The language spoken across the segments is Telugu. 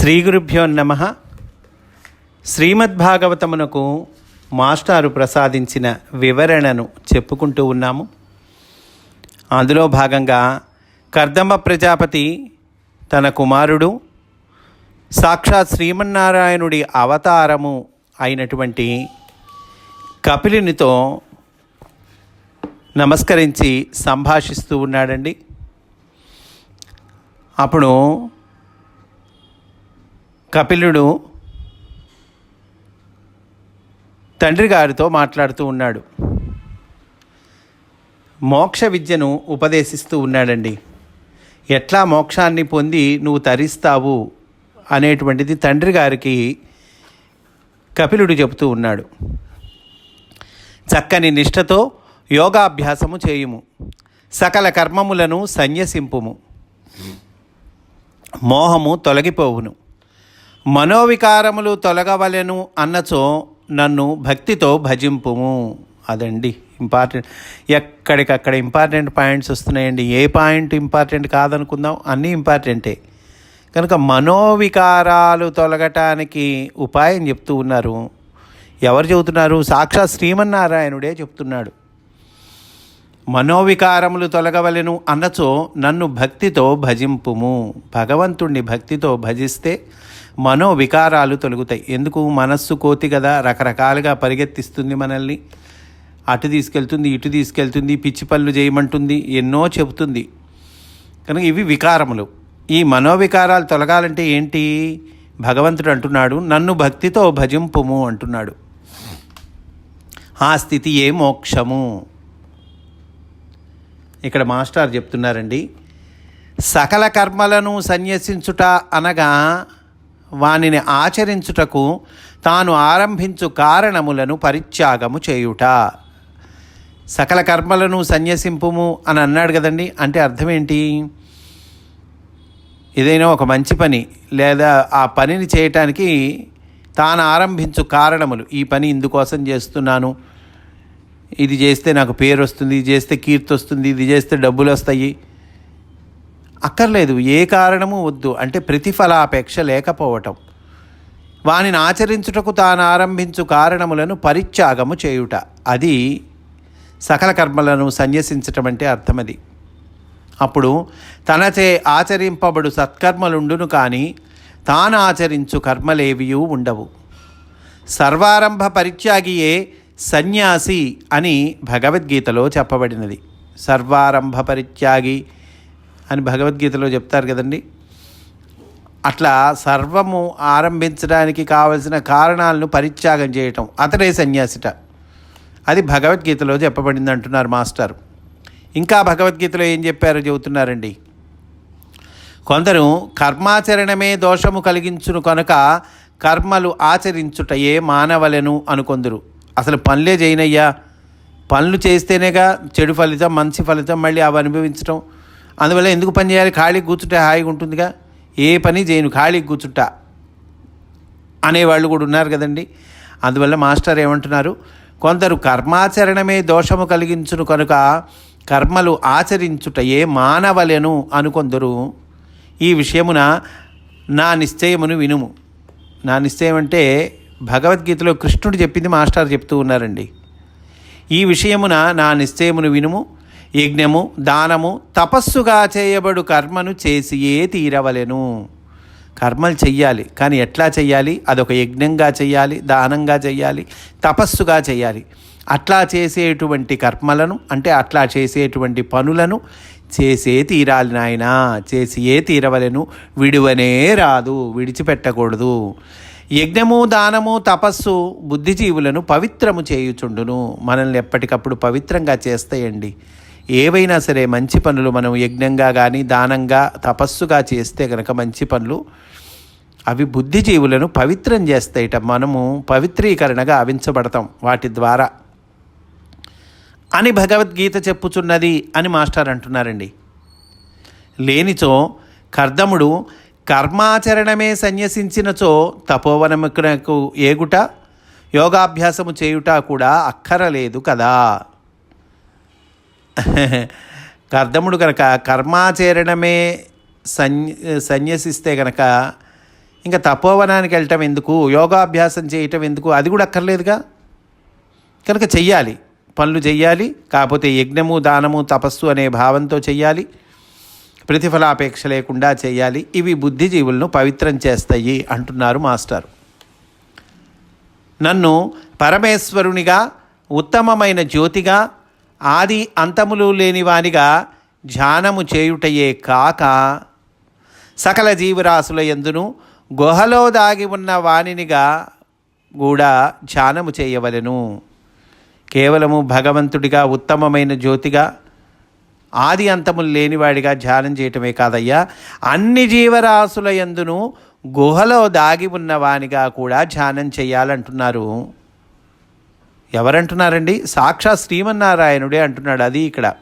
శ్రీ గురుభ్యో నమ. శ్రీమద్భాగవతమునకు మాస్టారు ప్రసాదించిన వివరణను చెప్పుకుంటూ ఉన్నాము. అందులో భాగంగా కర్దమ్మ ప్రజాపతి తన కుమారుడు సాక్షాత్ శ్రీమన్నారాయణుడి అవతారము అయినటువంటి కపిలినితో నమస్కరించి సంభాషిస్తూ ఉన్నాడండి. అప్పుడు కపిలుడు తండ్రి గారితో మాట్లాడుతూ ఉన్నాడు. మోక్ష విద్యను ఉపదేశిస్తూ ఉన్నాడండి. ఎట్లా మోక్షాన్ని పొంది నువ్వు తరిస్తావు అనేటువంటిది తండ్రి గారికి కపిలుడు చెబుతూ ఉన్నాడు. చక్కని నిష్ఠతో యోగాభ్యాసము చేయుము. సకల కర్మములను సన్యసింపుము. మోహము తొలగిపోవును. మనోవికారములు తొలగవలెను అన్నచో నన్ను భక్తితో భజింపుము. అదండి ఇంపార్టెంట్ ఎక్కడికక్కడ ఇంపార్టెంట్ పాయింట్స్ వస్తున్నాయండి. ఏ పాయింట్ ఇంపార్టెంట్ కాదనుకుందాం అన్నీ ఇంపార్టెంటే కనుక మనోవికారాలు తొలగటానికి ఉపాయం చెప్తూ ఉన్నారు. ఎవరు చెబుతున్నారు? సాక్షాత్ శ్రీమన్నారాయణుడే చెప్తున్నాడు. మనోవికారములు తొలగవలెను అన్నచో నన్ను భక్తితో భజింపుము. భగవంతుణ్ణి భక్తితో భజిస్తే మనోవికారాలు తొలగుతాయి. ఎందుకు? మనస్సు కోతి కదా రకరకాలుగా పరిగెత్తిస్తుంది మనల్ని. అటు తీసుకెళ్తుంది ఇటు తీసుకెళ్తుంది పిచ్చి పనులు చేయమంటుంది ఎన్నో చెబుతుంది. కనుక ఇవి వికారములు. ఈ మనోవికారాలు తొలగాలంటే ఏంటి? భగవంతుడు అంటున్నాడు నన్ను భక్తితో భజింపుము అంటున్నాడు. ఆ స్థితి ఏ మోక్షము? ఇక్కడ మాస్టర్ చెప్తున్నారండి సకల కర్మలను సన్యసించుట అనగా వానిని ఆచరించుటకు తాను ఆరంభించు కారణములను పరిత్యాగము చేయుట. సకల కర్మలను సన్యసింపుము అని అన్నాడు కదండి. అంటే అర్థం ఏంటి ఏదైనా ఒక మంచి పని లేదా ఆ పనిని చేయటానికి తాను ఆరంభించు కారణములు. ఈ పని ఇందుకోసం చేస్తున్నాను. ఇది చేస్తే నాకు పేరు వస్తుంది ఇది చేస్తే కీర్తి వస్తుంది ఇది చేస్తే డబ్బులు వస్తాయి. అక్కర్లేదు ఏ కారణము వద్దు. అంటే ప్రతిఫలాపేక్ష లేకపోవటం. వానిని ఆచరించుటకు తాను ఆరంభించు కారణములను పరిత్యాగము చేయుట. అది సకల కర్మలను సన్యసించటం అంటే అర్థమది. అప్పుడు తనచే ఆచరింపబడు సత్కర్మలుండును కానీ తాను ఆచరించు కర్మలేవియూ ఉండవు. సర్వారంభ పరిత్యాగియే సన్యాసి అని భగవద్గీతలో చెప్పబడినది. సర్వారంభ పరిత్యాగి అని భగవద్గీతలో చెప్తారు కదండి. అట్లా సర్వము ఆరంభించడానికి కావలసిన కారణాలను పరిత్యాగం చేయటం. అతడే సన్యాసిట. అది భగవద్గీతలో చెప్పబడింది అంటున్నారు మాస్టర్. ఇంకా భగవద్గీతలో ఏం చెప్పారో చెబుతున్నారండి. కొందరు కర్మాచరణమే దోషము కలిగించును కనుక కర్మలు ఆచరించుటయే మానవలను అనుకొందరు. అసలు పనులే చేయనయ్యా. పనులు చేస్తేనేగా చెడు ఫలితం మంచి ఫలితం మళ్ళీ అవి అనుభవించటం. అందువల్ల ఎందుకు పని చేయాలి? ఖాళీ కూర్చుంటే హాయిగా ఉంటుందిగా. ఏ పని చేయను ఖాళీ కూర్చుంటా. అనేవాళ్ళు కూడా ఉన్నారు కదండి. అందువల్ల మాస్టర్ ఏమంటున్నారు? కొందరు కర్మాచరణమే దోషము కలిగించును కనుక కర్మలు ఆచరించుటయే మానవలెను అనుకొందరు. ఈ విషయమున నా నిశ్చయమును వినుము. నా నిశ్చయం అంటే భగవద్గీతలో కృష్ణుడు చెప్పింది మాస్టర్ చెప్తూ ఉన్నారండి. ఈ విషయమున నా నిశ్చయమును వినుము. యజ్ఞము దానము తపస్సుగా చేయబడు కర్మను చేసియే తీరవలెను. కర్మలు చెయ్యాలి కానీ ఎట్లా చెయ్యాలి? అదొక యజ్ఞంగా చెయ్యాలి దానంగా చెయ్యాలి తపస్సుగా చెయ్యాలి. అట్లా చేసేటువంటి కర్మలను అంటే అట్లా చేసేటువంటి పనులను చేసే తీరాలి నాయన చేసియే తీరవలెను. విడువనే రాదు విడిచిపెట్టకూడదు. యజ్ఞము దానము తపస్సు బుద్ధిజీవులను పవిత్రము చేయుచుండును. మనల్ని ఎప్పటికప్పుడు పవిత్రంగా చేస్తాయండి. ఏవైనా సరే మంచి పనులు మనం యజ్ఞంగా కానీ దానంగా తపస్సుగా చేస్తే కనుక మంచి పనులు అవి బుద్ధిజీవులను పవిత్రం చేస్తాయిట. మనము పవిత్రీకరణగా అవించబడతాం వాటి ద్వారా. అని భగవద్గీత చెప్పుచున్నది అని మాస్టర్ అంటున్నారండి. లేనిచో కర్దముడు కర్మాచరణమే సన్యసించినచో తపోవనమునకు ఏగుట యోగాభ్యాసము చేయుట కూడా అక్కరలేదు కదా. కర్దముడు కనుక కర్మాచరణమే సన్ సన్యసిస్తే కనుక ఇంకా తపోవనానికి వెళ్ళటం ఎందుకు? యోగాభ్యాసం చేయటం ఎందుకు? అది కూడా అక్కర్లేదుగా? కనుక చెయ్యాలి. పనులు చెయ్యాలి. కాకపోతే యజ్ఞము దానము తపస్సు అనే భావంతో చెయ్యాలి. ప్రతిఫలాపేక్ష లేకుండా చేయాలి ఇవి బుద్ధిజీవులను పవిత్రం చేస్తాయి అంటున్నారు మాస్టర్. నన్ను పరమేశ్వరునిగా ఉత్తమమైన జ్యోతిగా ఆది అంతములు లేనివానిగా ధ్యానము చేయుటయే కాక సకల జీవరాశుల ఎందును గుహలో దాగి ఉన్న వాణినిగా కూడా ధ్యానము చేయవలెను. కేవలము భగవంతుడిగా ఉత్తమమైన జ్యోతిగా ఆది అంతములు లేనివాడిగా ధ్యానం చేయటమే కాదయ్యా. అన్ని జీవరాశుల ఎందును గుహలో దాగి ఉన్నవానిగా కూడా ధ్యానం చేయాలంటున్నారు. ఎవరంటున్నారండి? సాక్షా శ్రీమన్నారాయణుడే అంటున్నాడు. అది ఇక్కడ.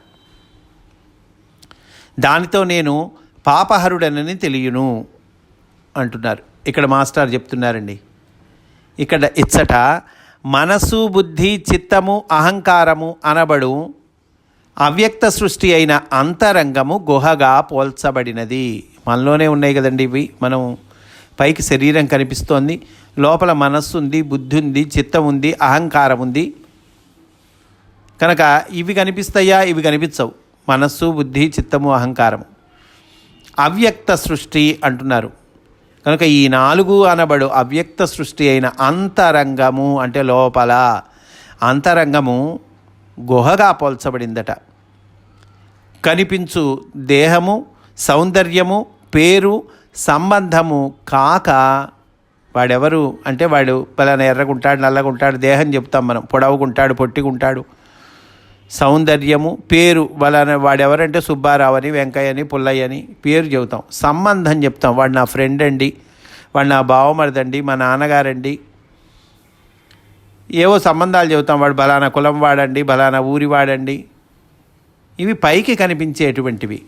దానితో నేను పాపహరుడనని తెలియను అంటున్నారు. ఇక్కడ మాస్టర్ చెప్తున్నారండి. ఇక్కడ ఇచ్చట మనస్సు బుద్ధి చిత్తము అహంకారము అనబడు అవ్యక్త సృష్టి అయిన అంతరంగము గుహగా పోల్చబడినది. మనలోనే ఉన్నాయి కదండి ఇవి. మనం పైకి శరీరం కనిపిస్తోంది. లోపల మనస్సు ఉంది బుద్ధి ఉంది చిత్తం ఉంది అహంకారం ఉంది కనుక ఇవి కనిపిస్తాయా? ఇవి కనిపించవు. మనస్సు బుద్ధి చిత్తము అహంకారము. అవ్యక్త సృష్టి అంటున్నారు. కనుక ఈ నాలుగు అనబడు అవ్యక్త సృష్టి అయిన అంతరంగము అంటే లోపల. అంతరంగము గుహగా పోల్చబడిందట. కనిపించు దేహము సౌందర్యము పేరు సంబంధము కాక వాడెవరు? అంటే వాడు పలానా ఎర్రగుంటాడు నల్లగుంటాడు దేహం చెప్తాం మనం. పొడవుగుంటాడు పొట్టిగుంటాడు. సౌందర్యము పేరు వాళ్ళ వాడెవరంటే సుబ్బారావు అని వెంకయ్య అని పుల్లయ్య అని పేరు చెబుతాం. సంబంధం చెప్తాం. వాడు నా ఫ్రెండ్ అండి వాడు నా బావమరిదండి మా నాన్నగారండి. ఏవో సంబంధాలు చెబుతాం. వాడు బలానా కులం వాడండి బలానా ఊరి వాడండి. ఇవి పైకి కనిపించేటువంటివి.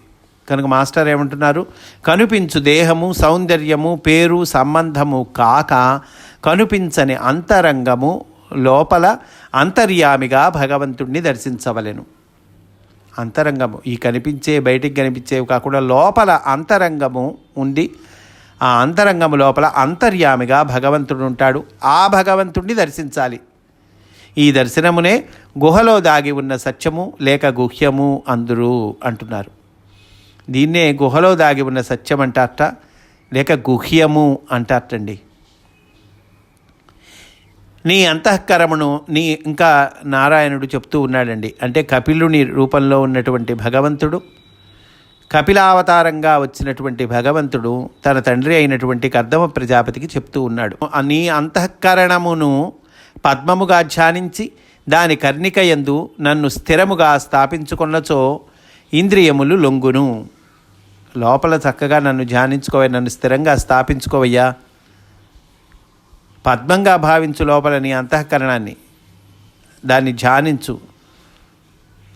కనుక మాస్టర్ ఏమంటున్నారు? కనిపించు దేహము సౌందర్యము పేరు సంబంధము కాక కనిపించని అంతరంగము లోపల అంతర్యామిగా భగవంతుణ్ణి దర్శించవలెను. అంతరంగము ఈ కనిపించే బయటికి కనిపించేవి కాకుండా లోపల అంతరంగము ఉంది ఆ అంతరంగము లోపల అంతర్యామిగా భగవంతుడు ఉంటాడు. ఆ భగవంతుణ్ణి దర్శించాలి. ఈ దర్శనమునే గుహలో దాగి ఉన్న సత్యము లేక గుహ్యము అందరూ అంటున్నారు. దీన్నే గుహలో దాగి ఉన్న సత్యం అంటారట లేక గుహ్యము అంటారటండి. నీ అంతఃకరమును నీ ఇంకా నారాయణుడు చెప్తూ ఉన్నాడండి. అంటే కపిలుని రూపంలో ఉన్నటువంటి భగవంతుడు కపిలావతారంగా వచ్చినటువంటి భగవంతుడు తన తండ్రి అయినటువంటి కర్దమ ప్రజాపతికి చెప్తూ ఉన్నాడు. నీ అంతఃకరణమును పద్మముగా ధ్యానించి దాని కర్ణిక యందు నన్ను స్థిరముగా స్థాపించుకున్నచో ఇంద్రియములు లొంగును. లోపల చక్కగా నన్ను ధ్యానించుకోవయ్యా నన్ను స్థిరంగా స్థాపించుకోవయ్యా. పద్మంగా భావించు లోపల నీ అంతఃకరణాన్ని. దాన్ని ధ్యానించు.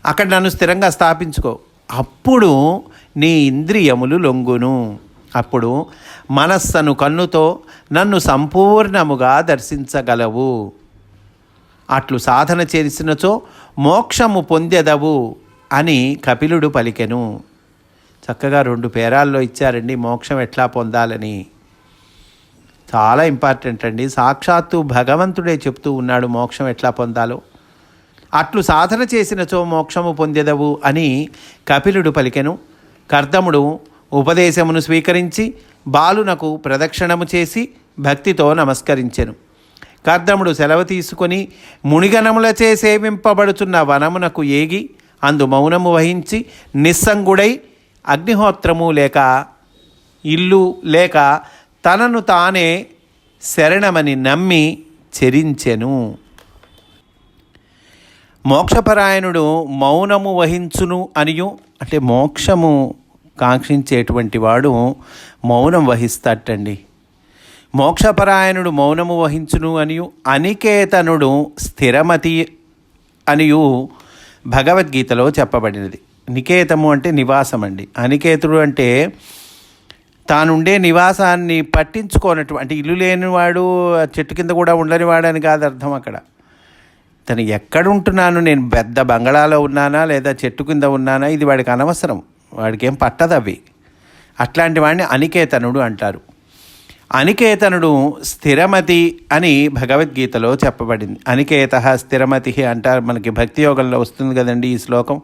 అక్కడ నన్ను స్థిరంగా స్థాపించుకో. అప్పుడు నీ ఇంద్రియములు లొంగును. అప్పుడు మనస్సను కన్నుతో నన్ను సంపూర్ణముగా దర్శించగలవు. అట్లు సాధన చేసినచో మోక్షము పొందెదవు. అని కపిలుడు పలికెను. చక్కగా రెండు పేరాల్లో ఇచ్చారండి మోక్షం ఎట్లా పొందాలని. చాలా ఇంపార్టెంట్ అండి. సాక్షాత్తు భగవంతుడే చెప్తూ ఉన్నాడు మోక్షం ఎట్లా పొందాలో. అట్లు సాధన చేసినచో మోక్షము పొందెదవు అని కపిలుడు పలికెను. కర్దముడు ఉపదేశమును స్వీకరించి బాలునకు ప్రదక్షిణము చేసి భక్తితో నమస్కరించెను. కర్దముడు సెలవు తీసుకొని మునిగనములచే సేవింపబడుచున్న వనమునకు ఏగి అందు మౌనము వహించి నిస్సంగుడై అగ్నిహోత్రము లేక ఇల్లు లేక తనను తానే శరణమని నమ్మి చెరించెను. మోక్షపరాయణుడు మౌనము వహించును అనియు అంటే మోక్షము కాంక్షించేటువంటి వాడు మౌనం వహిస్తాటండి మోక్షపరాయణుడు మౌనము వహించును అనియు అనికేతనుడు స్థిరమతి అనియు భగవద్గీతలో చెప్పబడినది. నికేతము అంటే నివాసం అండి అనికేతుడు అంటే తానుండే నివాసాన్ని పట్టించుకోనటువంటి ఇల్లు లేనివాడు చెట్టు కింద కూడా ఉండనివాడు అని కాదు అర్థం అక్కడ. తను ఎక్కడ ఉంటున్నాను నేను పెద్ద బంగళాలో ఉన్నానా? లేదా చెట్టు కింద ఉన్నానా? ఇది వాడికి అనవసరం. వాడికి ఏం పట్టదు అవి అట్లాంటి వాడిని అనికేతనుడు అంటారు. అనికేతనుడు స్థిరమతి అని భగవద్గీతలో చెప్పబడింది. అనికేత స్థిరమతి అంటారు. మనకి భక్తి యోగంలో వస్తుంది కదండి ఈ శ్లోకం.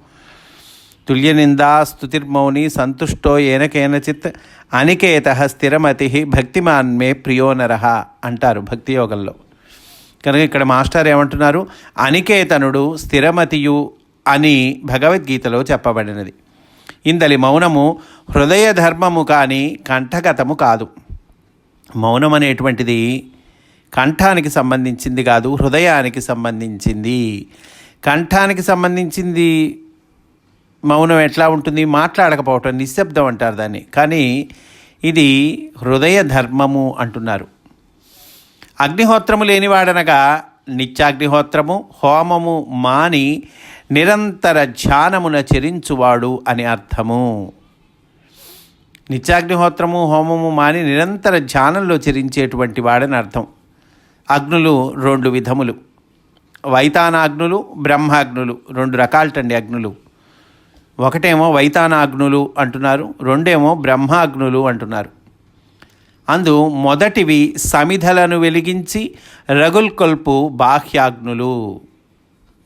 తుల్యనిందా స్తుతిర్మౌని సంతుష్టో ఏనకేనచిత్ అనికేత స్థిరమతి భక్తిమాన్మే ప్రియో అంటారు భక్తి యోగంలో. కనుక ఇక్కడ మాస్టర్ ఏమంటున్నారు? అనికేతనుడు స్థిరమతియు అని భగవద్గీతలో చెప్పబడినది. ఇందలి మౌనము హృదయ ధర్మము కానీ కంఠగతము కాదు. మౌనం అనేటువంటిది కంఠానికి సంబంధించింది కాదు హృదయానికి సంబంధించింది. కంఠానికి సంబంధించింది మౌనం ఎట్లా ఉంటుంది? మాట్లాడకపోవటం నిశ్శబ్దం అంటారు దాన్ని. కానీ ఇది హృదయ ధర్మము అంటున్నారు. అగ్నిహోత్రము లేనివాడనగా నిత్యాగ్నిహోత్రము హోమము మాని నిరంతర ధ్యానమున చెరించువాడు అని అర్థము. నిత్యాగ్నిహోత్రము హోమము మాని నిరంతర ధ్యానంలో చెరించేటువంటి వాడని అర్థం. అగ్నులు రెండు విధములు. వైతానాగ్నులు బ్రహ్మాగ్నులు రెండు రకాలటండి అగ్నులు. ఒకటేమో వైతానాగ్నులు అంటున్నారు రెండేమో బ్రహ్మాగ్నులు అంటున్నారు. అందు మొదటివి సమిధలను వెలిగించి రగుల్కొల్పు బాహ్యాగ్నులు.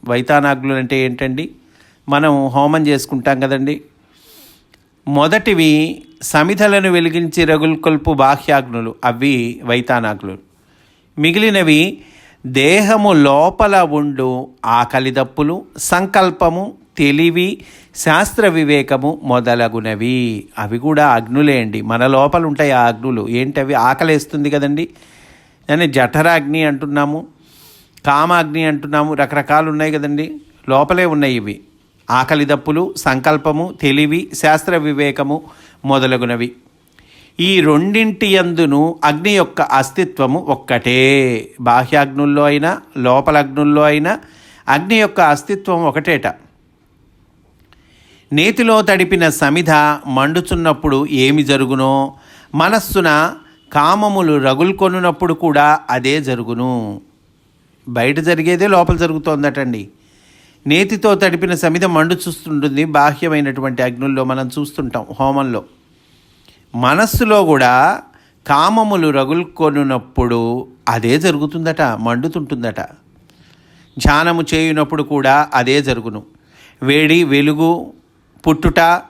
వైతానాగ్నులు అంటే ఏంటండి? మనం హోమం చేసుకుంటాం కదండి. మొదటివి సమిధలను వెలిగించి రగుల్కొల్పు బాహ్యాగ్నులు అవి వైతానాగ్నులు. మిగిలినవి దేహము లోపల ఉండు ఆకలిదప్పులు సంకల్పము తెలివి శాస్త్ర వివేకము మొదలగునవి. అవి కూడా అగ్నులే అండి. మన లోపల ఉంటాయి ఆ అగ్నులు. ఏంటవి ఆకలేస్తుంది కదండి. అని జఠరాగ్ని అంటున్నాము కామాగ్ని అంటున్నాము రకరకాలు ఉన్నాయి కదండి. లోపలే ఉన్నాయి ఇవి. ఆకలిదప్పులు సంకల్పము తెలివి శాస్త్ర వివేకము మొదలగునవి. ఈ రెండింటి యందును అగ్ని యొక్క అస్తిత్వము ఒక్కటే. బాహ్యాగ్నుల్లో అయినా లోపల అగ్నుల్లో అయినా అగ్ని యొక్క అస్తిత్వం ఒకటేట. నేతిలో తడిపిన సమిధ మండుచున్నప్పుడు ఏమి జరుగునో మనస్సున కామములు రగులుకొనున్నప్పుడు కూడా అదే జరుగును. బయట జరిగేదే లోపల జరుగుతోందటండి. నేతితో తడిపిన సమిధ మండు చూస్తుంటుంది బాహ్యమైనటువంటి అగ్నుల్లో మనం చూస్తుంటాం హోమంలో. మనస్సులో కూడా కామములు రగులుకొనున్నప్పుడు అదే జరుగుతుందట మండుతుంటుందట. ధ్యానము చేయునప్పుడు కూడా అదే జరుగును. వేడి వెలుగు పుట్టుట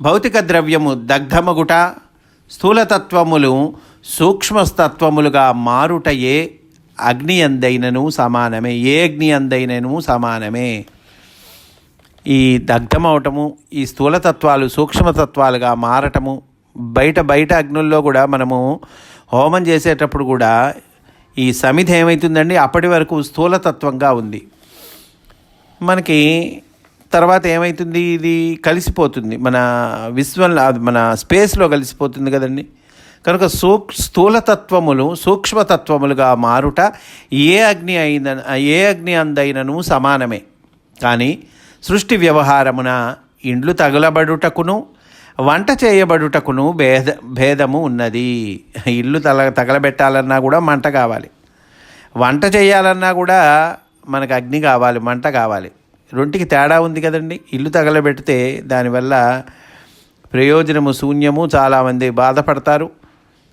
భౌతిక ద్రవ్యము దగ్ధమగుట స్థూలతత్వములు సూక్ష్మతత్వములుగా మారుటయే అగ్ని అందైనను సమానమే ఏ అగ్ని అందైనను సమానమే. ఈ దగ్ధమవటము ఈ స్థూలతత్వాలు సూక్ష్మతత్వాలుగా మారటము బయట బయట అగ్నుల్లో కూడా మనము హోమం చేసేటప్పుడు కూడా ఈ సమిధ ఏమవుతుందండి అప్పటి వరకు స్థూలతత్వంగా ఉంది. మనకి తర్వాత ఏమవుతుంది ఇది కలిసిపోతుంది. మన విశ్వంలో మన స్పేస్లో కలిసిపోతుంది కదండి. కనుక సూక్ స్థూలతత్వములు సూక్ష్మతత్వములుగా మారుట ఏ అగ్ని అయిన ఏ అగ్ని అందైనను సమానమే. కానీ సృష్టి వ్యవహారమున ఇండ్లు తగలబడుటకును వంట చేయబడుటకును భేద భేదము ఉన్నది. ఇల్లు తల తగలబెట్టాలన్నా కూడా మంట కావాలి. వంట చేయాలన్నా కూడా మనకు అగ్ని కావాలి మంట కావాలి. రెంటికి తేడా ఉంది కదండి. ఇల్లు తగలబెడితే దానివల్ల ప్రయోజనము శూన్యము చాలామంది బాధపడతారు.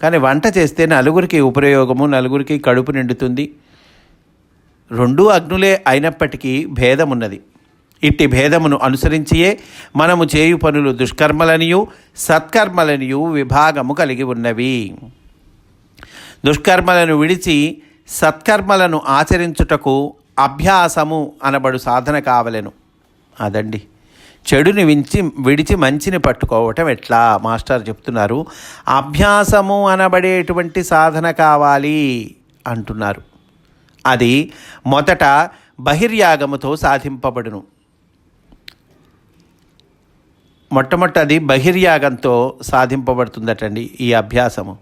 కానీ వంట చేస్తే నలుగురికి ఉపయోగము నలుగురికి కడుపు నిండుతుంది. రెండూ అగ్నులే అయినప్పటికీ భేదమున్నది. ఇట్టి భేదమును అనుసరించియే మనము చేయు పనులు దుష్కర్మలనియు సత్కర్మలనియు విభాగము కలిగి ఉన్నవి. దుష్కర్మలను విడిచి సత్కర్మలను ఆచరించుటకు అభ్యాసము అనబడు సాధన కావలెను. అదండి. చెడుని వించి విడిచి మంచిని పట్టుకోవటం ఎట్లా? మాస్టర్ చెప్తున్నారు. అభ్యాసము అనబడేటువంటి సాధన కావాలి అంటున్నారు. అది మొదట బహిర్యాగముతో సాధింపబడును. మొట్టమొదటి బహిర్యాగంతో సాధింపబడుతుందటండి ఈ అభ్యాసము.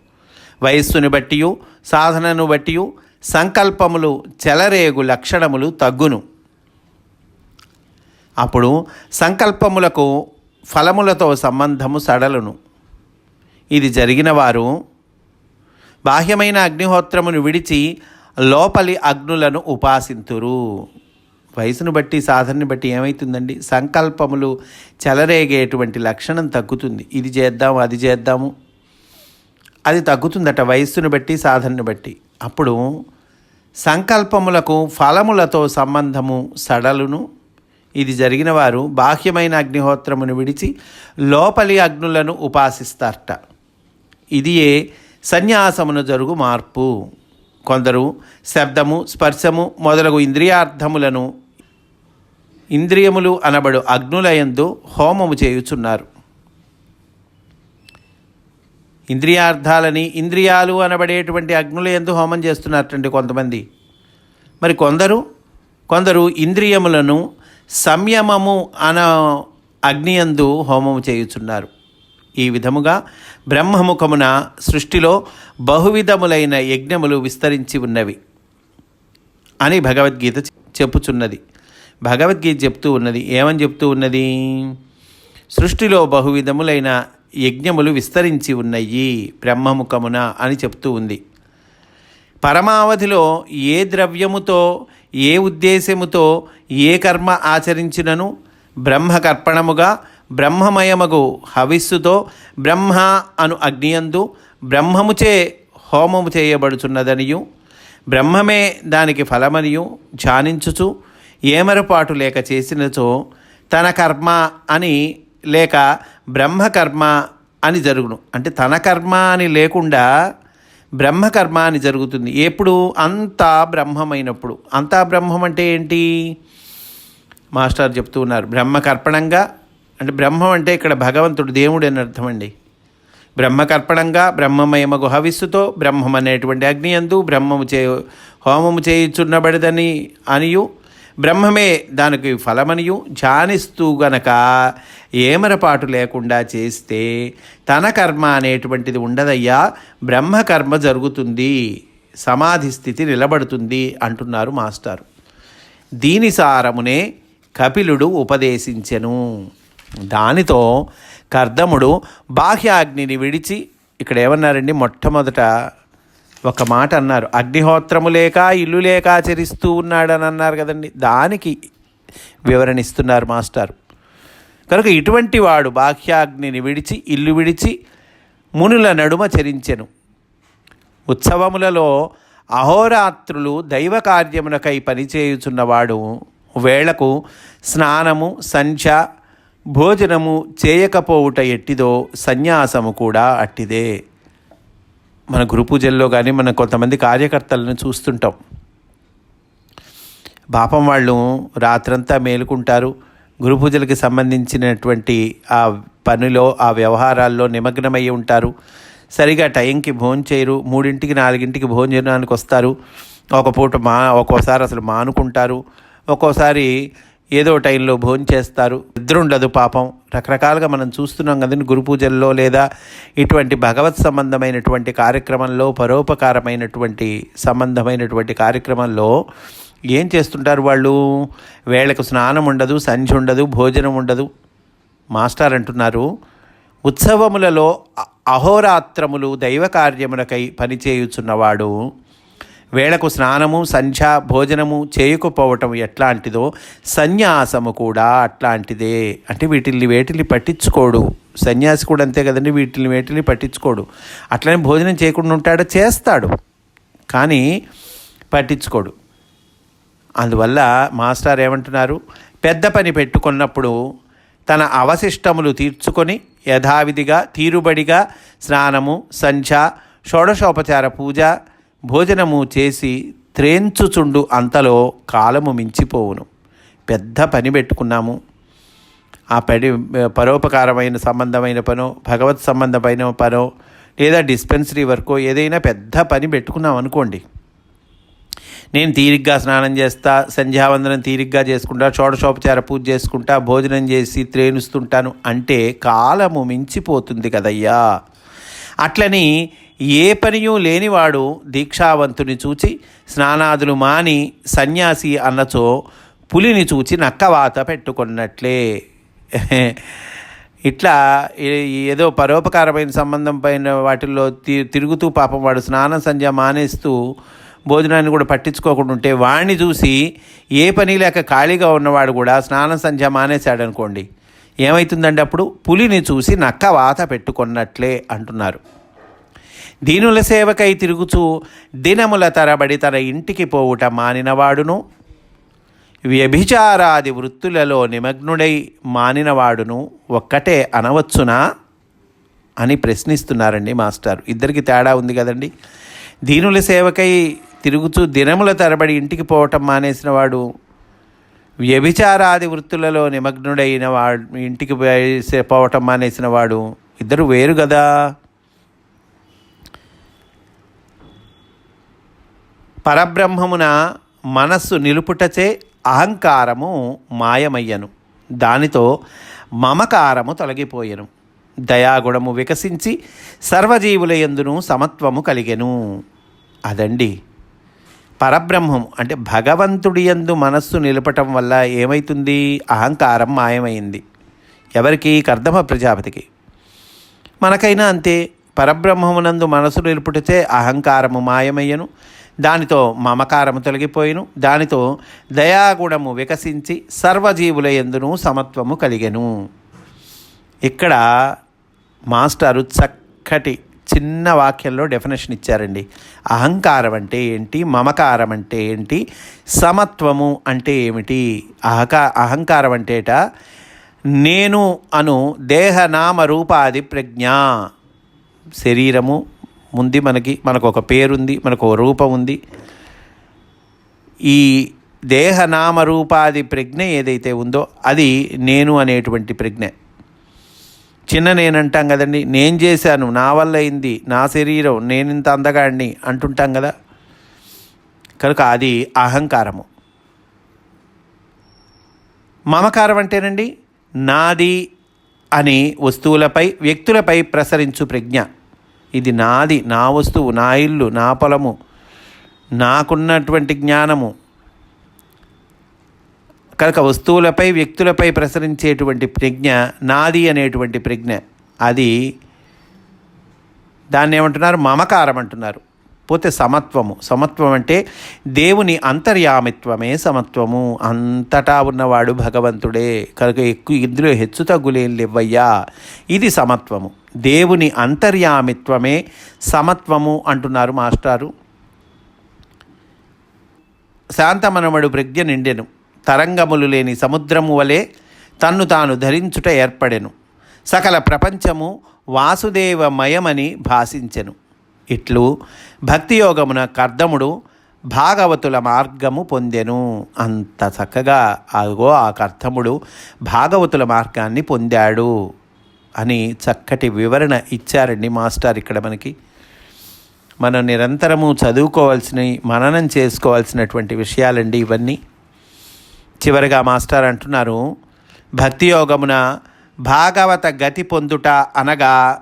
వయస్సును బట్టి సాధనను బట్టి సంకల్పములు చెలరేగు లక్షణములు తగ్గును. అప్పుడు సంకల్పములకు ఫలములతో సంబంధము సడలును. ఇది జరిగిన వారు బాహ్యమైన అగ్నిహోత్రమును విడిచి లోపలి అగ్నులను ఉపాసింతురు. వయసును బట్టి సాధనని బట్టి ఏమవుతుందండి సంకల్పములు చెలరేగేటువంటి లక్షణం తగ్గుతుంది. ఇది చేద్దాము అది చేద్దాము. అది తగ్గుతుందట వయస్సును బట్టి సాధనను బట్టి. అప్పుడు సంకల్పములకు ఫలములతో సంబంధము సడలును. ఇది జరిగిన వారు బాహ్యమైన అగ్నిహోత్రమును విడిచి లోపలి అగ్నులను ఉపాసిస్తారట. ఇది ఏ సన్యాసమును జరుగు మార్పు. కొందరు శబ్దము స్పర్శము మొదలగు ఇంద్రియార్థములను ఇంద్రియములు అనబడు అగ్నులయందు హోమము చేయుచున్నారు. ఇంద్రియార్థాలని ఇంద్రియాలు అనబడేటువంటి అగ్నులయందు హోమం చేస్తున్నారటండి కొంతమంది. మరి కొందరు కొందరు ఇంద్రియములను సంయమము అన అగ్నియందు హోమము చేయుచున్నారు. ఈ విధముగా బ్రహ్మముఖమున సృష్టిలో బహువిధములైన యజ్ఞములు విస్తరించి ఉన్నవి అని భగవద్గీత చెప్పుచున్నది. భగవద్గీత చెప్తూ ఉన్నది. ఏమని చెప్తూ ఉన్నది? సృష్టిలో బహువిధములైన యజ్ఞములు విస్తరించి ఉన్నాయి బ్రహ్మముఖమున అని చెప్తూ ఉంది. పరమావధిలో ఏ ద్రవ్యముతో ఏ ఉద్దేశముతో ఏ కర్మ ఆచరించినను బ్రహ్మకర్పణముగా బ్రహ్మమయమగు హవిస్సుతో బ్రహ్మ అను అగ్నియందు బ్రహ్మముచే హోమము చేయబడుచున్నదనియు బ్రహ్మమే దానికి ఫలమనియు ధ్యానించుచు ఏమరపాటు లేక చేసినచో తన కర్మ అని లేక బ్రహ్మకర్మ అని జరుగును. అంటే తన కర్మ అని లేకుండా బ్రహ్మకర్మ అని జరుగుతుంది. ఎప్పుడు? అంతా బ్రహ్మమైనప్పుడు. అంతా బ్రహ్మం అంటే ఏంటి? మాస్టర్ చెప్తూ ఉన్నారు. బ్రహ్మకర్పణంగా అంటే బ్రహ్మం అంటే ఇక్కడ భగవంతుడు దేవుడు అని అర్థం అండి. బ్రహ్మకర్పణంగా బ్రహ్మమయమగు హవిస్సుతో బ్రహ్మం అనేటువంటి అగ్నియందు బ్రహ్మము చే హోమము చేయుచున్నబడదని అనియు బ్రహ్మమే దానికి ఫలమనియు. ధ్యానిస్తూ గనక ఏమరపాటు లేకుండా చేస్తే తన కర్మ అనేటువంటిది ఉండదయ్యా. బ్రహ్మకర్మ జరుగుతుంది. సమాధి స్థితి నిలబడుతుంది అంటున్నారు మాస్టారు. దీని సారమునే కపిలుడు ఉపదేశించెను. దానితో కర్దముడు బాహ్యాగ్నిని విడిచి ఇక్కడ ఏమన్నారండి మొట్టమొదట ఒక మాట అన్నారు. అగ్నిహోత్రము లేక ఇల్లు లేక ఆచరిస్తూ ఉన్నాడని అన్నారు కదండి. దానికి వివరణిస్తున్నారు మాస్టారు. కనుక ఇటువంటి వాడు బాహ్యాగ్నిని విడిచి ఇల్లు విడిచి మునుల నడుమ చరించెను. ఉత్సవములలో అహోరాత్రులు దైవ కార్యమునకై పనిచేయుచున్నవాడు వేళకు స్నానము సంధ్య భోజనము చేయకపోవుట ఎట్టిదో సన్యాసము కూడా అట్టిదే. మన గురు పూజల్లో కానీ మన కొంతమంది కార్యకర్తలను చూస్తుంటాం. పాపం వాళ్ళు రాత్రంతా మేలుకుంటారు. గురు పూజలకి సంబంధించినటువంటి ఆ పనిలో ఆ వ్యవహారాల్లో నిమగ్నమై ఉంటారు. సరిగా టైంకి భోజనం చేయరు. మూడింటికి నాలుగింటికి భోజనానికి వస్తారు. ఒక పూట మా ఒక్కోసారి అసలు మానుకుంటారు. ఒక్కోసారి ఏదో టైంలో భోజనం చేస్తారు. పాపం. రకరకాలుగా మనం చూస్తున్నాం కదండి గురు పూజల్లో లేదా ఇటువంటి భగవత్ సంబంధమైనటువంటి కార్యక్రమంలో పరోపకారమైనటువంటి సంబంధమైనటువంటి కార్యక్రమంలో ఏం చేస్తుంటారు వాళ్ళు? వేళకు స్నానం ఉండదు సంధ్య ఉండదు భోజనం ఉండదు. మాస్టర్ అంటున్నారు ఉత్సవములలో అహోరాత్రములు దైవ కార్యములకై పనిచేయుచున్నవాడు వేళకు స్నానము సంధ్య భోజనము చేయకపోవటం ఎట్లాంటిదో సన్యాసము కూడా అట్లాంటిదే. అంటే వీటిల్ని వేటిల్ని పట్టించుకోడు. సన్యాసి కూడా అంతే కదండి వీటిని వేటిని పట్టించుకోడు. అట్లనే భోజనం చేయకుండా ఉంటాడు చేస్తాడు. కానీ పట్టించుకోడు. అందువల్ల మాస్టర్ ఏమంటున్నారు? పెద్ద పని పెట్టుకున్నప్పుడు తన అవశిష్టములు తీర్చుకొని యథావిధిగా తీరుబడిగా స్నానము సంధ్య షోడశోపచార పూజ భోజనము చేసి త్రేంచుచుండు అంతలో కాలము మించిపోవును. పెద్ద పని పెట్టుకున్నాము. ఆ పని పరోపకారమైన సంబంధమైన పనో భగవత్ సంబంధమైన పనో లేదా డిస్పెన్సరీ వర్కో ఏదైనా పెద్ద పని పెట్టుకున్నాం అనుకోండి. నేను తీరిగ్గా స్నానం చేస్తా సంధ్యావందనం తీరిగ్గా చేసుకుంటా షోడశోపచార పూజ చేసుకుంటా భోజనం చేసి త్రేణుస్తుంటాను అంటే కాలము మించిపోతుంది కదయ్యా. అట్లని ఏ పనియూ లేనివాడు దీక్షావంతుని చూచి స్నానాదులు మాని సన్యాసి అన్నచో పులిని చూచి నక్కవాత పెట్టుకున్నట్లే. ఇట్లా ఏదో పరోపకారమైన సంబంధం పైన వాటిల్లో తి తిరుగుతూ పాపం వాడు స్నాన సంధ్య మానేస్తూ భోజనాన్ని కూడా పట్టించుకోకుండా ఉంటే వాడిని చూసి ఏ పని లేక ఖాళీగా ఉన్నవాడు కూడా స్నాన సంధ్య మానేశాడు అనుకోండి ఏమవుతుందండి అప్పుడు? పులిని చూసి నక్క వాత పెట్టుకున్నట్లే అంటున్నారు. దీనుల సేవకై తిరుగుచూ దినముల తరబడి తన ఇంటికి పోవుట మానినవాడును. వ్యభిచారాది వృత్తులలో నిమగ్నుడై మానినవాడును. ఒక్కటే అనవచ్చునా? అని ప్రశ్నిస్తున్నారండి మాస్టర్. ఇద్దరికి తేడా ఉంది కదండి. దీనుల సేవకై తిరుగుచూ దినముల తరబడి ఇంటికి పోవటం మానేసిన వాడు వ్యభిచారాది వృత్తులలో నిమగ్నుడైన వాడు ఇంటికి పోవటం మానేసిన వాడు ఇద్దరు వేరు కదా పరబ్రహ్మమున మనస్సు నిలుపుటచే అహంకారము మాయమయ్యను. దానితో మమకారము తొలగిపోయెను. దయాగుణము వికసించి సర్వజీవుల యందును సమత్వము కలిగెను. అదండి. పరబ్రహ్మం అంటే భగవంతుడి యందు మనస్సు నిలపటం వల్ల ఏమైతుంది? అహంకారం మాయమైంది. ఎవరికి? కర్దమ ప్రజాపతికి. మనకైనా అంతే. పరబ్రహ్మమునందు మనసు నిలుపుటచే అహంకారము మాయమయ్యను. దానితో మమకారము తొలగిపోయిను. దానితో దయాగుణము వికసించి సర్వజీవుల ఎందును సమత్వము కలిగెను. ఇక్కడ మాస్టారు చక్కటి చిన్న వాక్యంలో డెఫినేషన్ ఇచ్చారండి. అహంకారం అంటే ఏంటి? మమకారం అంటే ఏంటి? సమత్వము అంటే ఏమిటి? అహకా అహంకారం అంటేట నేను అను దేహనామ రూపాది ప్రజ్ఞ. శరీరము ఉంది మనకి మనకు ఒక పేరుంది మనకు ఒక రూపం ఉంది ఈ దేహనామ రూపాది ప్రజ్ఞ ఏదైతే ఉందో అది నేను అనేటువంటి ప్రజ్ఞ. చిన్న నేను కదండి నేను చేశాను నా వల్ల అయింది నా శరీరం నేను ఇంత అందగాడిని అంటుంటాం కదా. కనుక అది అహంకారము. మమకారం అంటేనండి నాది అని వస్తువులపై వ్యక్తులపై ప్రసరించు ప్రజ్ఞ. ఇది నాది నా వస్తువు నా ఇల్లు నా పొలము నాకున్నటువంటి జ్ఞానము. కనుక వస్తువులపై వ్యక్తులపై ప్రసరించేటువంటి ప్రజ్ఞ నాది అనేటువంటి ప్రజ్ఞ. అది దాన్ని ఏమంటున్నారు? మమకారం అంటున్నారు. పోతే సమత్వము. సమత్వం అంటే దేవుని అంతర్యామిత్వమే సమత్వము. అంతటా ఉన్నవాడు భగవంతుడే. కనుక ఎక్కువ ఇందులో హెచ్చు తగ్గులేం లేవయ్యా. ఇది సమత్వము. దేవుని అంతర్యామిత్వమే సమత్వము అంటున్నారు మాస్టారు. శాంతమనమడు ప్రజ్ఞ నిండెను. తరంగములు లేని సముద్రము వలె తన్ను తాను ధరించుట ఏర్పడెను. సకల ప్రపంచము వాసుదేవమయమని భాషించెను. ఇట్లు భక్తియోగమున కర్దముడు భాగవతుల మార్గము పొందెను. అంత చక్కగా అగో ఆ కర్దముడు భాగవతుల మార్గాన్ని పొందాడు. అని చక్కటి వివరణ ఇచ్చారండి మాస్టర్ ఇక్కడ మనకి. మనం నిరంతరము చదువుకోవాల్సిన మననం చేసుకోవాల్సినటువంటి విషయాలండి ఇవన్నీ. చివరిగా మాస్టర్ అంటున్నారు భక్తి యోగమున భాగవత గతి పొందుట అనగా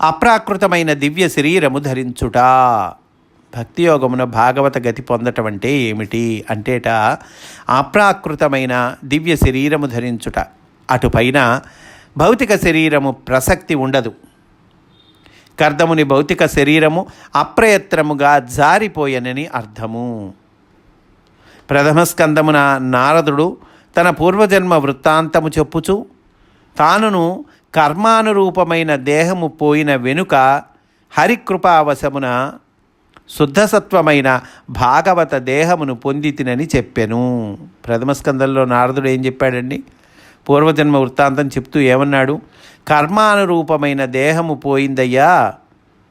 అప్రాకృతమైన దివ్య శరీరము ధరించుట. భక్తి యోగమున భాగవత గతి పొందటం అంటే ఏమిటి అంటేట అప్రాకృతమైన దివ్య శరీరము ధరించుట. అటుపైన భౌతిక శరీరము ప్రసక్తి ఉండదు. కర్దముని భౌతిక శరీరము అప్రయత్నముగా జారిపోయనని అర్థము. ప్రథమ స్కందమున నారదుడు తన పూర్వజన్మ వృత్తాంతము చెప్పుచు తానును కర్మానురూపమైన దేహము పోయిన వెనుక హరికృపావశమున శుద్ధసత్వమైన భాగవత దేహమును పొందితినని చెప్పెను. ప్రథమ స్కందంలో నారదుడు ఏం చెప్పాడండి? పూర్వజన్మ వృత్తాంతం చెప్తూ ఏమన్నాడు? కర్మానురూపమైన దేహము పోయిందయ్యా.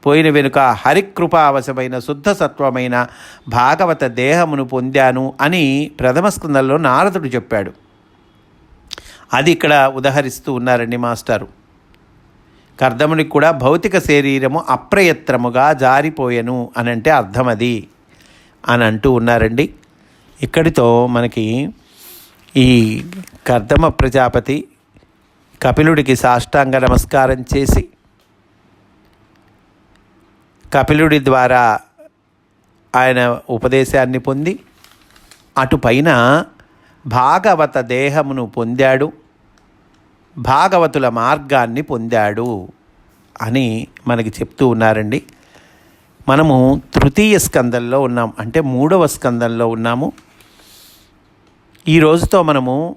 పోయిన వెనుక హరికృపావశమైన శుద్ధసత్వమైన భాగవత దేహమును పొందాను అని ప్రథమ స్కందంలో నారదుడు చెప్పాడు. అది ఇక్కడ ఉదహరిస్తూ ఉన్నారండి మాస్టారు. కర్దమునికి కూడా భౌతిక శరీరము అప్రయత్నముగా జారిపోయెను అనంటే అర్థమది అని అంటూ ఉన్నారండి. ఇక్కడితో మనకి ఈ కర్దమ ప్రజాపతి కపిలుడికి సాష్టాంగ నమస్కారం చేసి కపిలుడి ద్వారా ఆయన ఉపదేశాన్ని పొంది అటుపైన భాగవత దేహమును పొందాడు భాగవతుల మార్గాన్ని పొందాడు అని మనకి చెప్తూ ఉన్నారండి. మనము తృతీయ స్కందంలో ఉన్నాం అంటే మూడవ స్కందంలో ఉన్నాము. ఈ రోజుతో మనము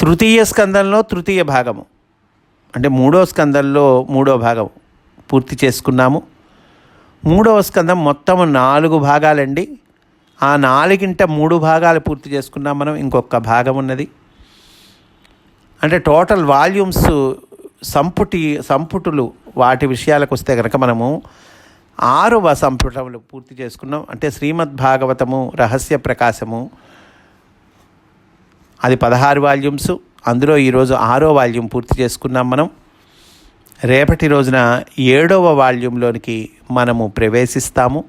తృతీయ స్కందంలో తృతీయ భాగము. అంటే మూడో స్కందంలో మూడో భాగం పూర్తి చేసుకున్నాము. మూడవ స్కందం మొత్తం నాలుగు భాగాలండి. ఆ నాలుగింట మూడు భాగాలు పూర్తి చేసుకున్నాం మనం ఇంకొక భాగం ఉన్నది. అంటే టోటల్ వాల్యూమ్స్ సంపుటి సంపుటులు వాటి విషయాలకు వస్తే కనుక మనము ఆరవ సంపుటములు పూర్తి చేసుకున్నాం. అంటే శ్రీమద్ భాగవతము రహస్య ప్రకాశము. అది పదహారు వాల్యూమ్స్. అందులో ఈరోజు ఆరో వాల్యూమ్ పూర్తి చేసుకున్నాం మనం. రేపటి రోజున ఏడవ వాల్యూంలోనికి మనము ప్రవేశిస్తాము.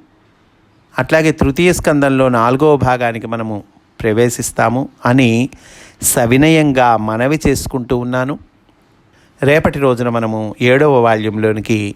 అట్లాగే తృతీయ స్కందంలో నాలుగవ భాగానికి మనము ప్రవేశిస్తాము అని సవినయంగా మనవి చేసుకుంటూ ఉన్నాను. రేపటి రోజున మనము ఏడవ వాల్యూంలోనికి